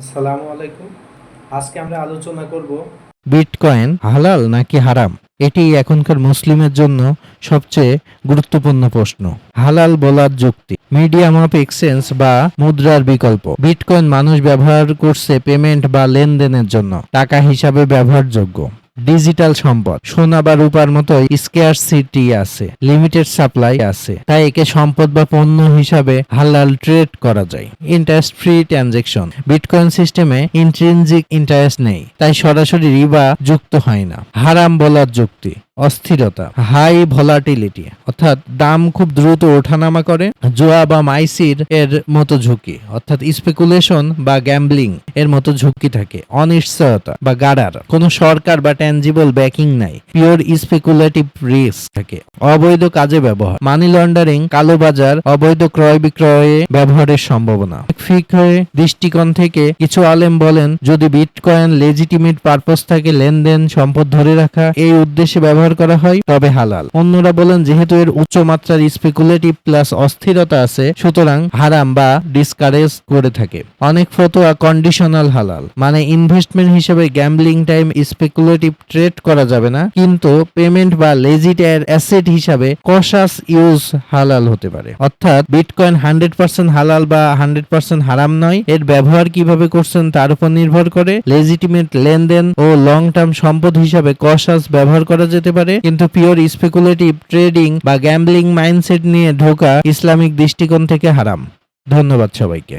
আসসালামু আলাইকুম। আজকে আমরা আলোচনা করব বিটকয়েন হালাল নাকি হারাম? এটি এখনকার মুসলিমের জন্য সবচেয়ে গুরুত্বপূর্ণ প্রশ্ন। হালাল বলার যুক্তি। মিডিয়াম অফ এক্সচেঞ্জ বা মুদ্রার বিকল্প। বিটকয়েন মানুষ ব্যবহার করছে পেমেন্ট বা লেনদেনের জন্য। টাকা হিসাবে ব্যবহারযোগ্য। ডিজিটাল সম্পদ। সোনা বা রূপার মতো স্কেয়ার সিটি আছে লিমিটেড সাপ্লাই আছে, তাই একে সম্পদ বা পণ্য হিসাবে হালাল ট্রেড করা যায়। ইন্টারেস্ট ফ্রি ট্রানজেকশন বিটকয়েন সিস্টেমে ইন্ট্রিনজিক ইন্টারেস্ট নেই, তাই সরাসরি রিবা যুক্ত হয় না। হারাম বলার যুক্তি। অস্থিরতা। High volatility. অর্থাৎ দাম খুব দ্রুত ওঠানামা করে। জোয়া বা মাইসির এর মতো ঝুঁকি। অর্থাৎ স্পেকুলেশন বা গ্যাম্বলিং এর মতো ঝুঁকি থাকে। অনিশ্চয়তা বা গাড়ার। কোনো সরকার বা ট্যানজিবল ব্যাকিং নাই। পিওর স্পেকুলেটিভ রিস্ক থাকে। অবৈধ কাজে ব্যবহার। মানি লন্ডারিং কালোবাজার অবৈধ ক্রয় বিক্রয়ে ব্যবহারের সম্ভাবনা। ফিকহে দৃষ্টিকোণ থেকে কিছু আলেম বলেন, যদি বিটকয়েন লেজিটিমেট পারপোজ থাকে, লেনদেন, সম্পদ ধরে রাখা, এই উদ্দেশ্যে ব্যবহার করা হয়, তবে হালাল। অন্যরা বলেন, যেহেতু এর উচ্চ মাত্রার স্পেকুলেটিভ প্লাস অস্থিরতা আছে, সুতরাং হারাম বা ডিসকারেজ করে থাকে। অনেক ফতোয়া কন্ডিশনাল হালাল। মানে ইনভেস্টমেন্ট হিসেবে গ্যাম্বলিং টাইম স্পেকুলেটিভ ট্রেড করা যাবে না, কিন্তু পেমেন্ট বা লেজিট এর অ্যাসেট হিসাবে কশাস ইউজ হালাল হতে পারে। অর্থাৎ বিটকয়েন হান্ড্রেড পার্সেন্ট হালাল বা হান্ড্রেড পার্সেন্ট হারাম নয়, এর ব্যবহার কীভাবে করছেন তার উপর নির্ভর করে। লেজিটিমেট লেনদেন ও লং টার্ম সম্পদ হিসাবে কশাস ব্যবহার করা যেতে পারে, কিন্তু পিওর স্পেকুলেটিভ ট্রেডিং বা গ্যাম্বলিং মাইন্ডসেট নিয়ে ঢোকা ইসলামিক দৃষ্টিকোণ থেকে হারাম। ধন্যবাদ সবাইকে।